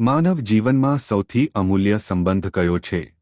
માનવ જીવનમાં સૌથી અમૂલ્ય સંબંધ કયો છે?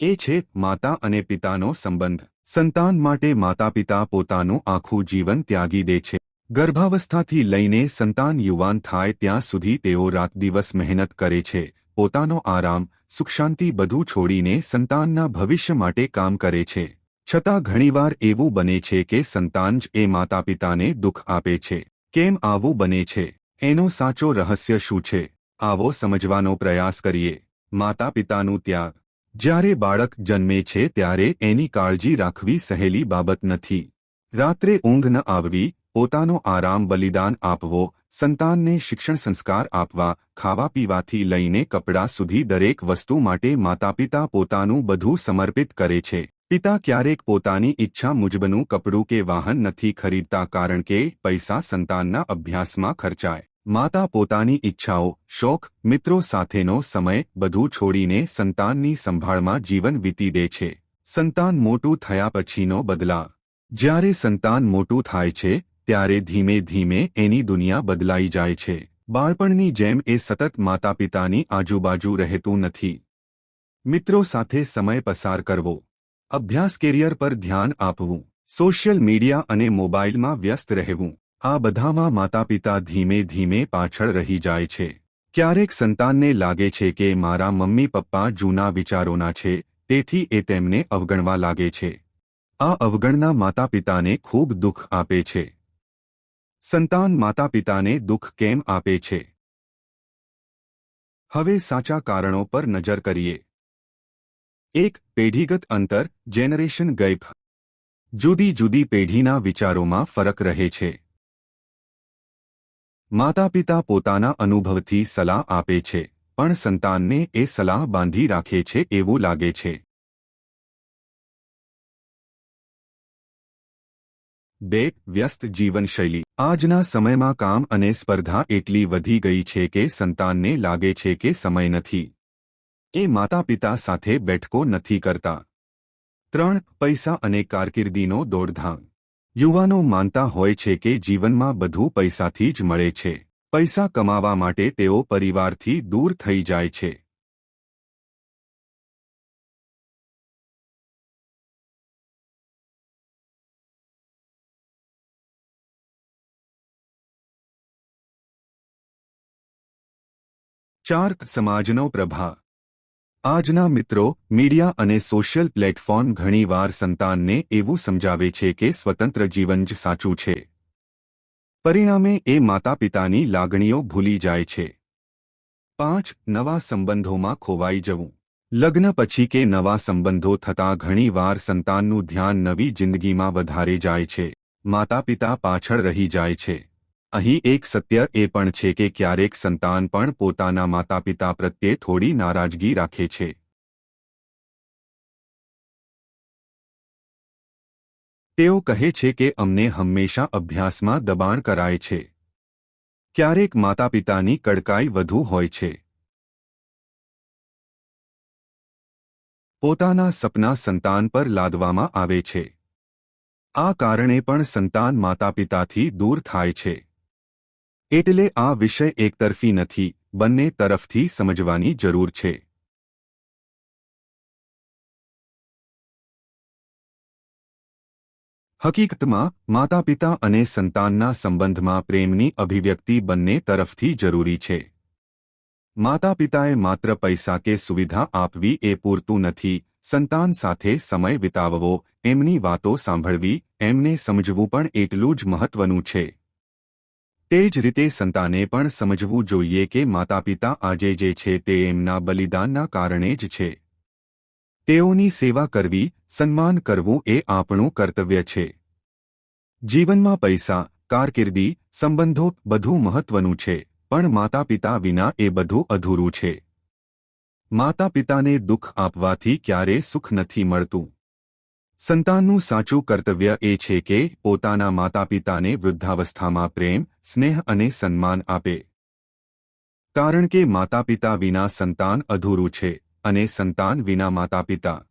એ છે માતા અને પિતાનો સંબંધ. સંતાન માટે માતા પિતા પોતાનું આખું જીવન ત્યાગી દે છે. ગર્ભાવસ્થાથી લઈને સંતાન યુવાન થાય ત્યાં સુધી તેઓ રાત દિવસ મહેનત કરે છે. પોતાનો આરામ, સુખશાંતિ બધું છોડીને સંતાનના ભવિષ્ય માટે કામ કરે છે. છતાં ઘણીવાર એવું બને છે કે સંતાન જ એ માતા પિતાને દુઃખ આપે છે. કેમ આવું બને છે? એનો સાચો રહસ્ય શું છે? આવો સમજવાનો પ્રયાસ કરીએ. માતા પિતાનું ત્યાગ. જ્યારે બાળક જન્મે છે ત્યારે એની કાળજી રાખવી સહેલી બાબત નથી. રાત્રે ઊંઘ ન આવવી, પોતાનો આરામ બલિદાન આપવો, સંતાનને શિક્ષણ સંસ્કાર આપવા ખાવા પીવાથી લઈને કપડાં સુધી દરેક વસ્તુ માટે માતાપિતા પોતાનું બધું સમર્પિત કરે છે. પિતા ક્યારેક પોતાની ઈચ્છા મુજબનું કપડું કે વાહન નથી ખરીદતા કારણ કે પૈસા સંતાનના અભ્યાસમાં ખર્ચાય. માતા પોતાની ઈચ્છાઓ, શોખ, મિત્રો સાથેનો સમય બધું છોડીને સંતાનની સંભાળમાં જીવન વીતી દે છે. સંતાન મોટું થયા પછીનો બદલાવ. જ્યારે સંતાન મોટું થાય છે, ત્યારે ધીમે ધીમે એની દુનિયા બદલાઈ જાય છે. બાળપણની જેમ એ સતત માતા પિતાની આજુબાજુ રહેતું નથી. મિત્રો સાથે સમય પસાર કરવો. અભ્યાસ કેરિયર પર ધ્યાન આપવું. સોશિયલ મીડિયા અને મોબાઇલમાં વ્યસ્ત રહેવું. આ બધામાં માતાપિતા ધીમે ધીમે પાછળ રહી જાય છે. ક્યારેક સંતાનને લાગે છે કે મારા મમ્મી પપ્પા જૂના વિચારોના છે, તેથી એ તેમને અવગણવા લાગે છે. આ અવગણના માતાપિતાને ખૂબ દુઃખ આપે છે. સંતાન માતાપિતાને દુઃખ કેમ આપે છે? હવે સાચા કારણો પર નજર કરીએ. એક, પેઢીગત અંતર જેનરેશન ગેપ. જુદી જુદી પેઢીના વિચારોમાં ફરક રહે છે. માતાપિતા પોતાના અનુભવથી સલાહ આપે છે, પણ સંતાનને એ સલાહ બાંધી રાખે છે એવું લાગે છે. બે વ્યસ્ત જીવનશૈલી. આજના સમયમાં કામ અને સ્પર્ધા એટલી વધી ગઈ છે કે સંતાનને લાગે છે કે સમય નથી. એ માતાપિતા સાથે બેઠકો નથી કરતા. ત્રણ, પૈસા અને કારકિર્દીનો દોડધામ. યુવાનો માનતા હોય છે કે જીવનમાં બધું પૈસાથી જ મળે છે. પૈસા કમાવા માટે તેઓ પરિવારથી દૂર થઈ જાય છે. ચાર્ક સમાજનો પ્રભાવ આજના મિત્રો, મીડિયા અને સોશિયલ પ્લેટફોર્મ ઘણીવાર સંતાનને એવું સમજાવે છે કે સ્વતંત્ર જીવન જ સાચું છે. પરિણામે એ માતાપિતાની લાગણીઓ ભૂલી જાય છે. પાંચ, નવા સંબંધોમાં ખોવાઈ જવું. લગ્ન પછી કે નવા સંબંધો થતાં ઘણીવાર સંતાનનું ધ્યાન નવી જિંદગીમાં વધારે જાય છે. માતાપિતા પાછળ રહી જાય છે. અહીં એક સત્ય એ પણ છે કે ક્યારેક સંતાન પણ પોતાના માતાપિતા પ્રત્યે થોડી નારાજગી રાખે છે. તેઓ કહે છે કે અમને હંમેશા અભ્યાસમાં દબાણ કરાય છે. ક્યારેક માતાપિતાની કડકાઈ વધુ હોય છે. પોતાના સપના સંતાન પર લાદવામાં આવે છે. આ કારણે પણ સંતાન માતાપિતાથી દૂર થાય છે. એટલે આ વિષય એકતરફી નથી, બંને તરફથી સમજવાની જરૂર છે. હકીકતમાં, માતાપિતા અને સંતાનના સંબંધમાં પ્રેમની અભિવ્યક્તિ બંને તરફથી જરૂરી છે. માતાપિતાએ માત્ર પૈસા કે સુવિધા આપવી એ પૂરતું નથી, સંતાન સાથે સમય વિતાવવો, એમની વાતો સાંભળવી, એમને સમજવું પણ એટલું જ મહત્વનું છે. તે જ રીતે સંતાને પણ સમજવું જોઈએ કે માતાપિતા આજે જે છે તે એમના બલિદાનના કારણે જ છે. તેઓની સેવા કરવી, સન્માન કરવું એ આપણું કર્તવ્ય છે. જીવનમાં પૈસા, કારકિર્દી, સંબંધો બધું મહત્વનું છે, પણ માતાપિતા વિના એ બધું અધૂરું છે. માતાપિતાને દુઃખ આપવાથી ક્યારે સુખ નથી મળતું. સંતાનનું સાચું કર્તવ્ય એ છે કે પોતાના માતાપિતાને વૃદ્ધાવસ્થામાં પ્રેમ, સ્નેહ અને સન્માન આપે. કારણ કે માતાપિતા વિના સંતાન અધૂરું છે અને સંતાન વિના માતાપિતા